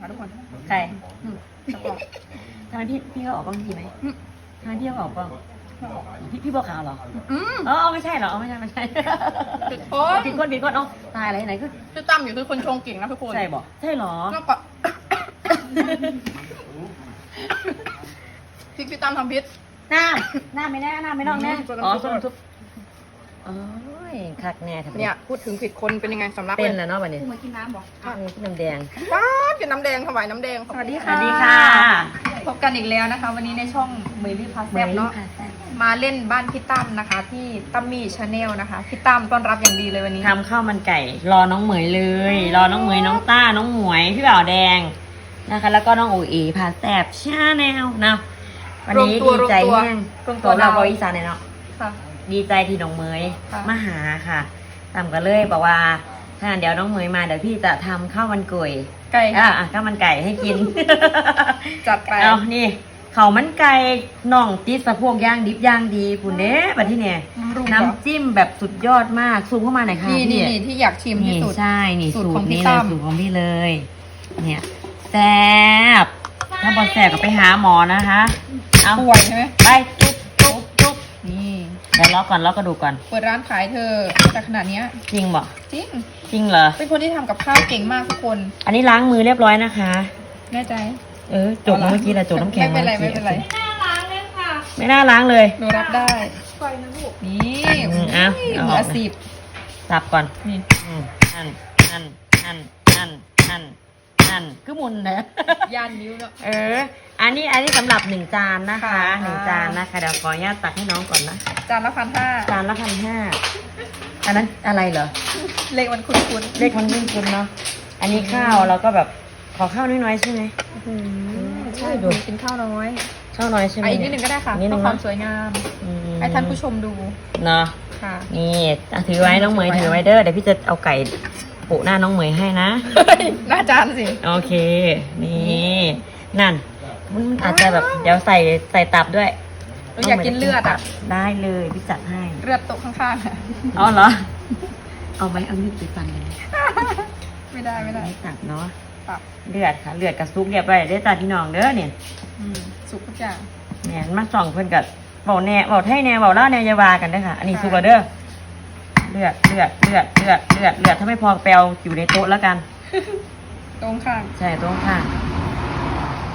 ค่ะทุกคนใครอืมแล้วก็ทำไมพี่พี่เขาออกกล้องทีไหมอืมทำไมพี่เขาออกกล้องพี่พี่บัวขาวเหรออืมอ๋อไม่ใช่เหรออ๋อไม่ใช่ไม่ใช่ผิดคนผิดคนผิดคนเอ้าตายอะไรไหนคือพี่ตั้มอยู่คือคนชงเก่งนะทุกคนใช่บอกใช่เหรอแล้วก็พริกพี่ตั้มทำพิษหน้าหน้าไม่แน่หน้าไม่น้องแน่อืมอ๋อส่ส้วนมน้ำซุทุปบ โอ้ยคักแน่ทำไมเนี่ยพูดถึงผิดคนเป็นยังไงสำลักเป็นแล้วเนาะวันนี้มากินน้ำบอกข้าวนี้น้ำแดงว้ากินน้ำแดงถวายน้ำแดงสวัสดีสค่ะวัสดีค่ะ พบกันอีกแล้วนะคะ วันนี้ในช่องเมลี่พาแซบเนาะมาเล่นบ้านพี่ตั้มนะคะ ที่ตั้มมี่ชาแนลนะคะพี่ตั้มต้อนรับอย่างดีเลยวันนี้ทำข้าวมันไก่ รอน้องเหมยเลย รอน้องเหมยน้องต้าน้องหมวยพี่บ่าวแดงนะคะ แล้วก็น้องอุ๋ยพาแซบชาแนลนะวันนี้รวมตัวดีใจรวมตัวแห้งรวมตัตัววเราเราบริษัทเนี่ยเนาะค่ะ ดีใจที่น้องเหมยค่ะ มาหาค่ะตามกันเลยบอกว่าถ้างั้นเดี๋ยวน้องเหมยมาเดี๋ยวพี่จะทำข้าวมันกุยไก่อะอะข้าวมันไก่ให้กิน จัดไป เอานี่เขาวมันไก่น่องติดสะโพกย่างดิบย่างดีคุณเด้บัดที่เนี่ยรูปน้ำจิ้มแบบสุดยอดมากซูมเข้ามาหน่อยค่ะนี่นี่พี่นี่ที่อยากชิมที่นี่สุด ใช่นี่สูสูตรตของรพี่นี้ตั้เลยม สูตรของพี่เลย เนี่ยแซ่บถ้าบอแซ่บก็ไปหาหมอนะคะเอาป่วยใช่ไหมไปจุ๊บจุ๊บจุ๊บนี่เดี๋ยวล็อกก่อนล็อกกระดูกก่อน เปิดร้านขายเธอแต่ขนาดเนี้ยจริงบ่จริง จริงเหรอ เป็นคนที่ทำกับข้าวเก่งมากทุกคน อันนี้ล้างมือเรียบร้อยนะคะ แน่ใจเออจบเมื่อกี้แหละจบน้ำแข็งไม่เป็นไรมื่ไม่อกี้เป็นไรไม่น่าล้างเลย หนูรับได้นี่อืมเอาเอามือออกอาชีพสับก่อนนี่อืมนั่นนั่นนั่นนั่นนั่น นั่นคือมุนนะย่านนิ้วเนาะเออ อันนี้อันนี้สำหรับหนึ่งจานนะคะค่ะ หนึ่งจานนะคะเดี๋ยวขออนุญาตตักให้น้องก่อนนะจานละพันห้าจานละพันห้าอันนั้นอะไรเหรอเลขมันคุ้นเลขมันไม่คุ้นเนาะอันนี้ข้าวเราก็แบบขอข้าวน้อยๆใช่ไหม ๆใช่ดู กินข้าวน้อยข้าวน้อยใช่ไหม อะอีกนิดหนึ่งก็ได้ค่ะนิดนึเพื่งอความเนาะสวยงาม อืมให้ท่านผู้ชมดูเนาะค่ะ นี่อะถือไว้น้องเหมยถือไว้เด้อเดี๋ยวพี่จะเอาไก่โปะหน้าน้องเหมยให้นะ หน้าจานสิ โอเค นี่ นั่น มันอาจจะแบบเดี๋ยวใส่ใส่ตับด้วยหนูอยากกินเลือดอะ ได้เลยพี่จัดให้ เลือดโต๊ะข้างๆอะอ๋อเหรอ เอาไว้เอามีดไปฟันเลยไม่ได้ไม่ได้ไม่ตับเนาะตับเลือดค่ะ เลือดกับซุปเรียบร้อยเด้อจ้าพี่น้องเด้อเนี่ยอืมสุกทุกอย่างเนี่ยมาส่องเพิ่นกับเบาแน่เบาไทยแน่เบาเล่าแน่อยาวากันเด้อค่ะ อันนี้ซุปแล้วเด้อ เลือดเลือดเลือดเลือดเลือดเลือดถ้าไม่พอแปลวอยู่ในโต๊ะแล้วกัน ตรงข้างใช่ตรงข้าง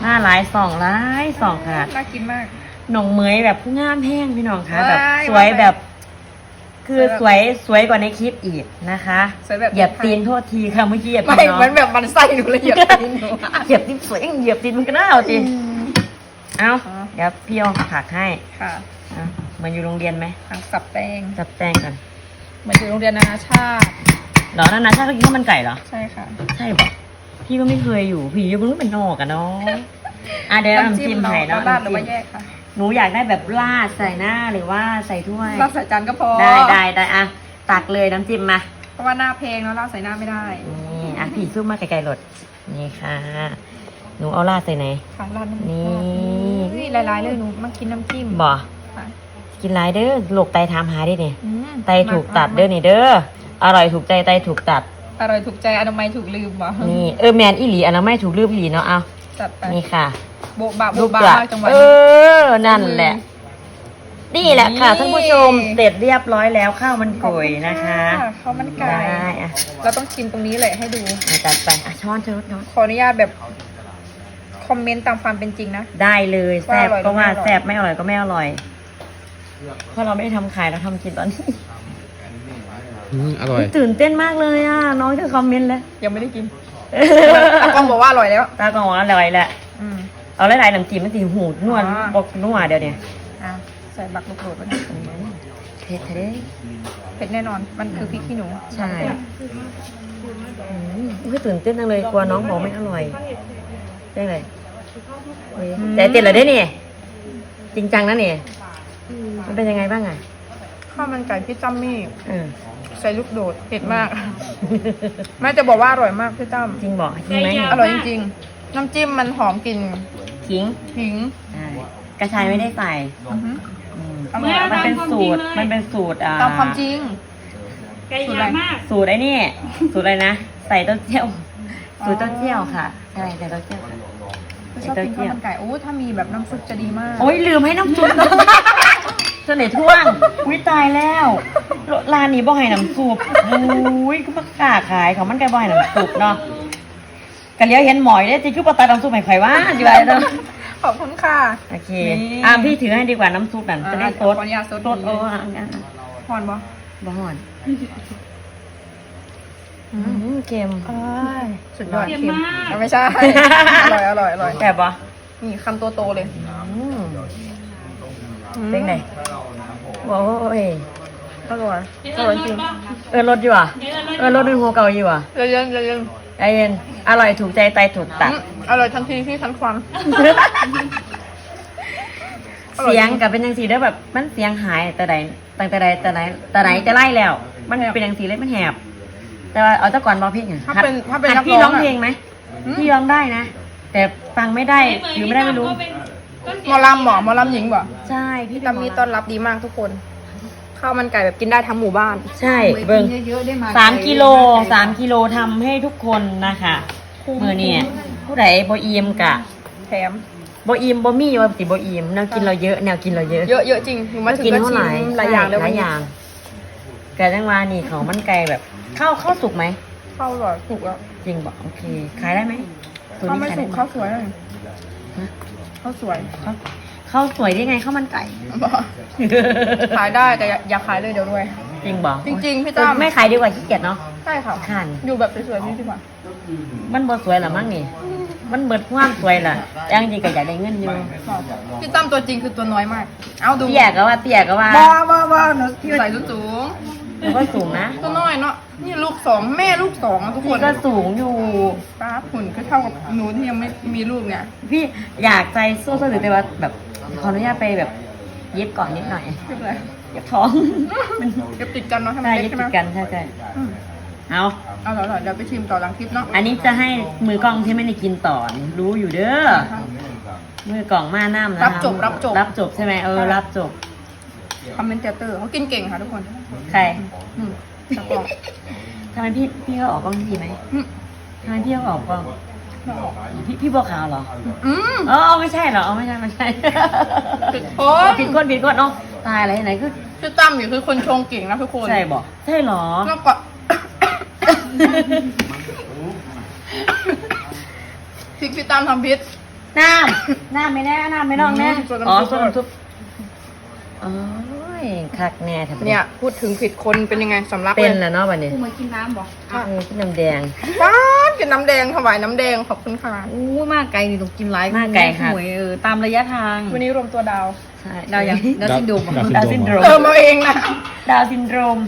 หน้าหลายสองหลายสองค่ะน่ากินมากหนองเหมยแบบผู้งามแห้งพี่น้องคะว้ายแบบสวยว้ายแบบ คือสวยสวยกว่าในคลิปอีกนะคะสวยแบบเหยียบตีนโทษทีค่ะเมื่อกี้เหยียบไม่ตีนน้องเหมือนแบบมันไส้หนูเลยเหยียบตีนหนูอะเหยียบตีนสวยเหยียบตีนมันก็น่าเอาตีเอาอ๋อเดี๋ยวพี่เอาผักให้ค่ะเอามันอยู่โรงเรียนไหมทางสับแป้งจับแป้งก่อน เหมือนอยู่โรงเรียนนานาชาติ เหรอนานาชาติเขากินข้าวมันไก่เหรอ ใช่ค่ะใช่ปะพี่ก็ไม่เคยอยู่ พี่ยังเพิ่งเป็นนอกอะเนาะอะเดี๋ยวเอาน้ำจิ้มเราให้เนาะราดหรือน้ำว่าจิ้มแยกค่ะ หนูอยากได้แบบราดใส่หน้าหรือว่าใส่ถ้วยราดใส่จานก็พอ ได้ได้ได้อะตักเลยน้ำจิ้มมา เพราะว่าหน้าเพลงแล้วราดใส่หน้าไม่ได้ นี่อะพี่ซุปมาไกลๆหลด นี่ค่ะ หนูเอาราดใส่ไหนค่ะราดน้ำนี่นี่หลายๆเลยหนูมากินน้ำจิ้มบ่ค่ะ กินหลายเด้อโรคไตถามหาได้เนี่ยอืมไตถูกตัดเด้อนี่เด้ออร่อยถูกใจไตถูกตัด อร่อยถูกใจอนามัยถูกลืมว่ะนี่เออแมนอีหลีอันนั้นไม่ถูกลืมอีหลีเนาะเอาจัดไปนี่ค่ะโบบะโบลูกบะกระมากจังหวะเอนี้ อนั่นแหละ นี่แหละค่ะนี่ ท่านผู้ชมเสร็จเรียบร้อยแล้วข้าวมันกุยนะคะข้าวมันไก่ได้อะเราต้องชิมตรงนี้เลยให้ดู เอาจัดไปอะช้อนช้อนช้อน ขออนุญาตแบบคอมเมนต์ตามความเป็นจริงนะ ได้เลยแซ่บว่าอร่อยก็ว่าหรือไม่อร่อย แซ่บไม่อร่อยก็ไม่อร่อย เพราะเราไม่ได้ทำขายเราทำกินตอนนี้ อืมอร่อย ตื่นเต้นมากเลยอะ น้องจะคอมเมนต์แล้วยังไม่ได้กินอากล้องบอกว่าอร่อยแล้ว ตากล้องว่าอร่อยแหละ อืม เอาหลายๆน้ำจิ้มมันสีหูนวลอ๋อ บอกนัวเดี๋ยวนี้อะใส่บักลูกโดดไปนะเผ็ดเด้เผ็ดแน่นอน มันคือพริกขี้หนูใช่อืมอุ้ยตื่นเต้นจังเลยกลัวน้องบอกไม่อร่อยได้เลยเฮ้ยใจเต้นเหรอเด้เนี่ยจริงจังนะเนี่ย มันเป็นยังไงบ้างอะข้าวมันไก่พี่ตั้มมี่เออใส่ลูกโดดเผ็ดมากแม่จะบอกว่าอร่อยมากพี่ตั้มจริงบอกจริงไหมอร่อยจริงๆน้ำจิ้มมันหอมกลิ่นขิงขิงใช่กระชายไม่ได้ใส่อือหืออืมอร่อยมันเป็นสูตรมันเป็นสูตรอ่าตามความจริงไก่ยามากสูตรไอ้นี่สูตรอะไรนะใส่เต้าเจี้ยวอสูตรเต้าเจี้ยวค่ะใช่แต่เต้าเจี้ยวค่ะชอบกินข้าวมันไก่โอ้ถ้ามีแบบน้ำซุปจะดีมาก โอ้ยลืมให้น้ำซุป เนาะเสน่ห์ท่วงวิตายแล้วร้านนี้บ่ให้น้ำซุปอุ้ยก็ประกล้าขายเขามันไก่บ่ให้น้ำซุปเนาะกันเลี้ยวเห็นหมอยได้จริงคือปตาน้ำซุปให้ใครว่าสิว่าเนาะขอบคุณค่ะ โอเคนี่อะพี่ถือให้ดีกว่าน้ำซุปนั่นจะได้อ่าซดขออนุญาตซดซดโอ้อะอะอะพอนบ่บ่ห่อนอืมเค็มสุดยอดเค็มอะไม่ใช่ อร่อยอร่อยอร่อย แต่บบ่นี่คำโตๆเลย อืม เป็นไงโอ้ยอร่อยอร่อยจริงเออรถอยู่อะเออรถเป็นหัวเก่าอยู่อะเย็นๆเย็นใจเย็นอร่อยถูกใจไตถูกๆตัดอืมอร่อยทันทีที่ทันควันอร่อยจริงเสียงกับเป็นยังสีเด้อแบบมันเสียงหายแต่ใดตั้งแต่ใดแต่ไหนแต่ไหนจะไล่แล้ว มันแหบเป็นยังสีเลยมันแหบ แต่ว่าเอาเจ้าก่อนร้องเพลงอะถ้าเป็นถ้าเป็นหัดนักพี่ร้ร้อองงอะเพลงไหมอืมพี่ร้องได้นะแต่ฟังไม่ได้หรือไม่ได้ไม่รู้ หมอลำหมอหมอลำหญิงบ่ใช่พี่พี่ตามีต้อนรับดีมากทุกคนข้าวมันไก่แบบกินได้ทั้งหมู่บ้าน ใช่เบิ้งเยอะๆได้มาสามกิโลสามกิโลทำให้ทุกคนนะคะมือเนี่ยผู้ใดบอีมกะแถมบอีมบมีว่าติบอีมแนวกินเราเยอะแนวกินเราเยอะเยอะเยอะจริงหนูมาถึงกินก็เท่าชิไหร่มหลายอย่างเลยหวัลานยอนี้ย่างแกจังว่านี่เขามันไก่แบบข้าวข้าวสุกไหมข้าวอร่อยสุกแล้วจริงบอกโอเคขายได้ไหมตัวข้าวนี้ไม่ขายสุได้กไหมข้าวสวยเลยฮะ ข้าวสวยข้าวข้าวสวยได้ไงข้าวมันไก่ บอกขายได้แต่อย่าอย่าขายเลยเดี๋ยวรวย จริงบอกจริงๆพี่ตั้ม ไม่ขายดีกว่าขี้เกียจเนาะ ใช่ค่ะขัน อยู่แบบสวยๆนี่ดีกว่ามันบ่สวยหรอมั้งนี่ มันเบิดความสวยล่ะยังจริงก็อยากได้เงินอยู่พี่ตั้มตัวจริงคือตัวน้อยมาก เอาดูเตี้ยก็ว่าเตี้ยก็ว่า บ้าบ้าบ้าหนูใส่สูงมัน ก็สูงนะๆตัวน้อยเนาะนี่ลูกสองแม่ลูกสองอะทุกคพี่นก็สูงอยู่ ป้าหุ่นก็เท่ากับหนูที่ยังไม่มีลูกเนี่ยพี่อยากใจสู้ๆแต่ว่าแบบขออนุญาตไปแบบเย็บก่อนนิดหน่อยเรียบเลยเย็บท้องมันเก็บติดกันเนาะทำไมใช่เล็เย็กบใช่ไหมติดกันใช่ใช่อืมเอาเอาเดี๋ยวๆเดี๋ยวไปชิมต่อหลังคลิปเนาะอันนี้จะให้มือกล้องที่ไม่ได้กินต่อนี่รู้อยู่เด้อมือกล่องมาน้ำนะรับจบรับจบ รับจบใช่ไหมเออ รับจบ คอมเมนเตอร์เขากินเก่งค่ะทุกคนใครอืมตะกร้องทำไมพี่พี่เขาออกกล้องทีไหมอืมทำไมพี่เขาออกกล้องพี่พี่บัวขาวเหรออืมอ๋อไม่ใช่เหรออ๋อไม่ใช่ไม่ใช่ผิดคนผิดคนผิดคนเนาะตายอะไรไหนคือพี่ตั้มอยู่คือคนชงเก่งนะทุกคนใช่บอกใช่เหรอแล้วก็พริกพี่ตั้มทำพิษน้ำน้ำไม่แน่น้ำไม่น้องแน่อืมส่วนน้ำอ๋อซุปส่วนน้ำซุปโอ้ ยคักแน่ทำไมเนี่ย พูดถึงผิดคนเป็นยังไงสำลักเป็นเลยแล้วเนาะวันนี้กูมากินน้ำบอกเออกินน้ำแดง ว้านกินน้ำแดงถวายน้ำแดงขอบคุณค่ะ อู้มากไกลนี่ต้องกินหลายมากไกลค่ะ หวยเออตามระยะทางวันนี้รวมตัวดาวใช่ดาวยังดาวซินโดรมดาวซินโดรม เติมมาเองนะ ดาวซินโดรม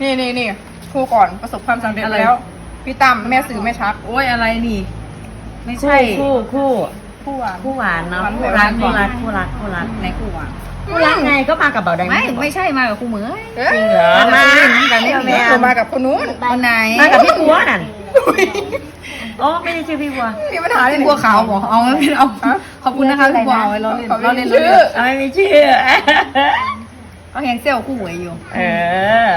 นี่นี่นี่คู่ก่อนประสบความสำเร็จแล้ว พี่ตั้มแม่สื่อแม่ชักโอ้ยอะไรนี่ ไม่คู่ใช่คู่คู่คู่หวาน คู่หวานเนาะหวานคู่รักหวานคู่รักคู่รักคู่รักในคู่อะ คู่รักไงก็มากับเบาแดงไม่ไม่ใช่มากับคู่เหมยเอ๊ะจริงเหรอมากันไม่มีเรามากับคนนู้นคนไหนมากับพี่บัวนั่นโอ้ไม่ได้ชื่อพี่บัวมีปัญหาเลยพี่บัวขาวบอกเอาไม่เป็นเอาขอบคุณนะคะพี่บัวเอาไว้เราเล่นเราเล่นเราชื่อเล่นเอาไม่มีชื่อเอาแหงเซลคู่หวยอยู่ เออ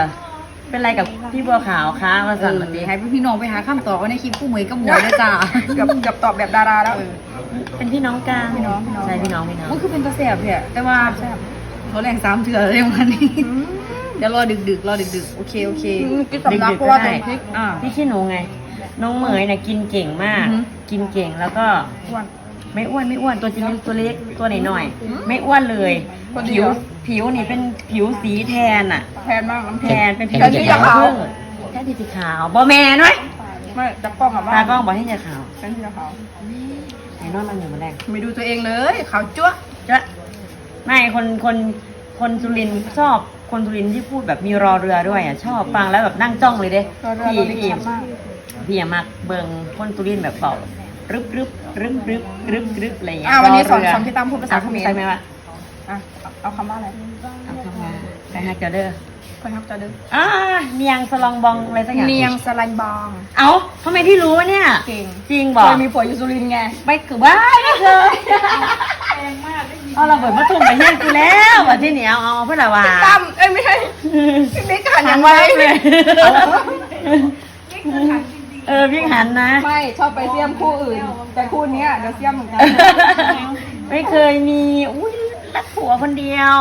เป็นไรกับพี่บัวขาวคะมาสั่นวันนี้ให้พี่น้องไปหาคำตอบว่าในคลิปคู่เหมยกับหมวยได้จ้าเกับกับตอบแบบดาราแล้วเป็นพี่น้องกันพี่น้องพี่น้องใช่พี่น้องพี่น้องมันคือเป็นกระแสเพี่ยแต่ว่าเขาแรงสามเถื่อเลยวันนี้เดี๋ยวรอดึกๆรอดึกๆโอเคโอเคกินสำลักเพราะว่าตรงพริกอ่าพี่ขี้หนูไง น้องเหมยเนี่ยกินเก่งมากอือฮึกินเก่งแล้วก็อ้วน ไม่อ้วนไม่อ้วนตัวจริงเป็นตัวเล็กตัวหน่อยๆไม่อ้วนเลย คนเดีผิยว วผิวนี่เป็นผิวสีแทนอะแพนมากน้ำแทแพนนเป็นผิวแทนที่จะขาวพึ่งแทนที่จะขาวบอแมนไว้ยไม่จับกล้องกับว่าตากล้องบอกให้จะขาวแทนที่จะขาวไอ้นอนมันอยู่มาแรงไม่ดูตัวเองเลยขาวจั๊วะจะไม่คนคนคนสุรินทร์ชอบคนสุรินทร์ที่พูดแบบมีรอเรือด้วยอะชอบฟังแล้วแบบนั่งจ้องเลยเด้เราเราพี่เราดีพี่มากพี่อย่ามักเบิงคนสุรินทร์แบบเบา รึบรึบรึบรึบรึบรึบอะไรอย่างเงี้ยอะวันนี้สอนรเรืสอนพี่ตั้มพูดภาษาเขมรใช่ไหมวะอะเอาเอาคำว่าอะไรเอาทำงานไปหาเจ้าเด้อคนครับจะดึงอ่าเนียงสลองบองอะไรสักอย่างเนียงสไลด์บอง เอ้าทำไมพี่รู้วะเนี่ยเก่งจริงบอกเคยมีผัวอยู่สุรินทร์ไงไม่คือว่าไม่เคยเอาเราเปิดมาทุ่มไปเฮี้ยนกูแล้ววันที่เหนียวเอาเพื่อนละว่าพี่ตั้มเอ้ยไม่ใช่พี่บิ๊กหันยัยังงไงไงเลย เออพี่หันนะ ไม่ชอบไปเสี่ยมคู่อื่น แต่คู่เนี้ยเดี๋ยวเสี่ยมเหมือนกันไม่เคยมี อุ้ยรักผัวคนเดียว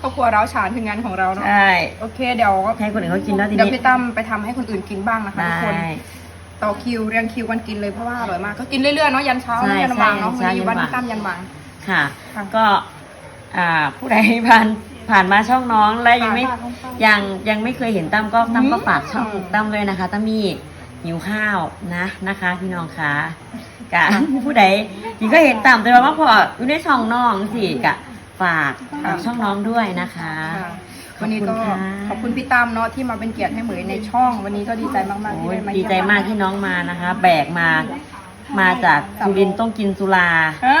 ครอบครัวเราฉานคืองานของเราเนาะใช่โอเคเดี๋ยวให้คนอื่นเขากินแล้วทีเดี๋ยวนี้พี่ตั้มไปทำให้คนอื่นกินบ้างนะคะได้ทุกคนต่อคิวเรียงคิวกันกินเลยเพราะว่าอร่อยมากก็กินเรื่อยๆเนาะยันเช้าใช่ยันวางเนาะใช่วันนี้อยู่บ้านยันวางพี่ตั้มยันวาง ค่ะ ค่ะก็อ่าผู้ใดผ่านผ่านมาช่องน้องและยังไม่ค่ะยังยังไม่เคยเห็นตั้มก็ตั้มก็อืมฝากช่องตั้มเลยนะคะตั้มมี หิวข้าวนะนะคะ พี่น้องคะกะผู้ใดที่ก็เห็นตั้มแต่ว่าพออยู่ในช่องน้องสิกะฝากฝากช่องน้องด้วยนะคะ ค่ะวันนี้ก็ขอบคุณค่ะขอบคุณพี่ตั้มเนาะที่มาเป็นเกียรติให้เหมยในช่อง วันนี้ก็ดีใจมากๆที่โอ้ยได้มาดีเยี่ยใจมากที่น้องมานะคะ แบกมามาจากสุรินทร์ต้องกินสุรา อะ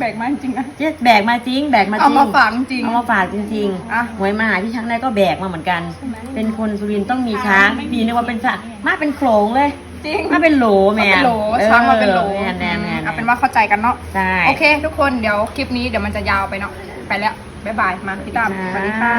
แบกมาจริงๆนะเจ๊แบกมาจริง แบกมาจเอาริง มาฝากจริง เอามาฝากจริงอะ ๆหวยมาหาพี่ช้างได้ก็แบกมาเหมือนกัน เป็นคนสุรินทร์ต้องมีช้างพี่นึกว่าเป็นช้างมาเป็นโขลงเลย จริงมาเป็นโหลแมมาเป็นนโหลช้างมาเป็นโหลแมนแมนแมนเอาเป็นว่าเข้าใจกันเนาะ ใช่ โอเค ทุกคนเดี๋ยวคลิปนี้เดี๋ยวมันจะยาวไปเนาะไปแล้ว บ๊ายบายมาพี่ตั้มสวัสดีค่ะ